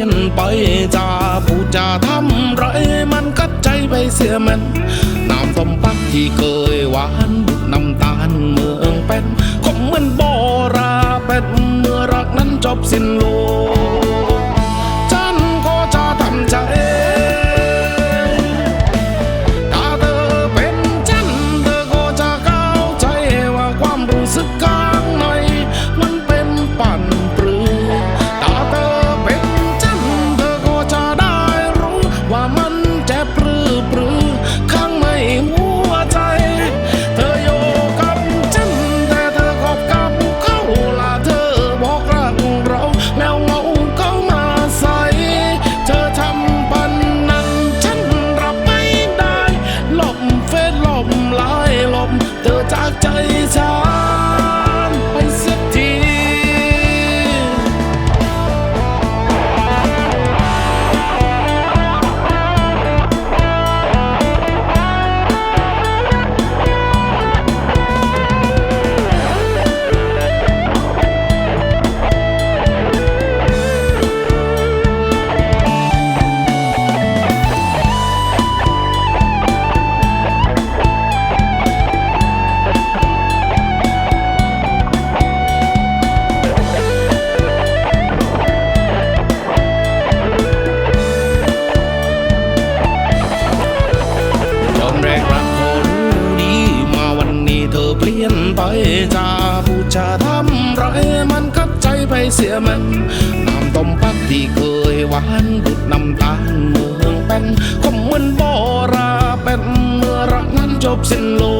ลี่ยนไปจะพูดจะทำไรมันกัดใจไปเสียมันน้ำส้มปักที่เคยหวานบุดน้ำตาลเมืองเป็นคงเหมือนโบราเป็นเมื่อรักนั้นจบสิ้น ยอมแรกรักก็รู้ดีมาวันนี้เธอเปลี่ยนไปจะพูดจะทำไรมันกัดใจไปเสียมันน้ำต้มปักที่เคยหวานดุดน้ำตาลเมืองเป็นคมเหมือนโบราเป็นเมื่อรักนั้นจบสิ้นลง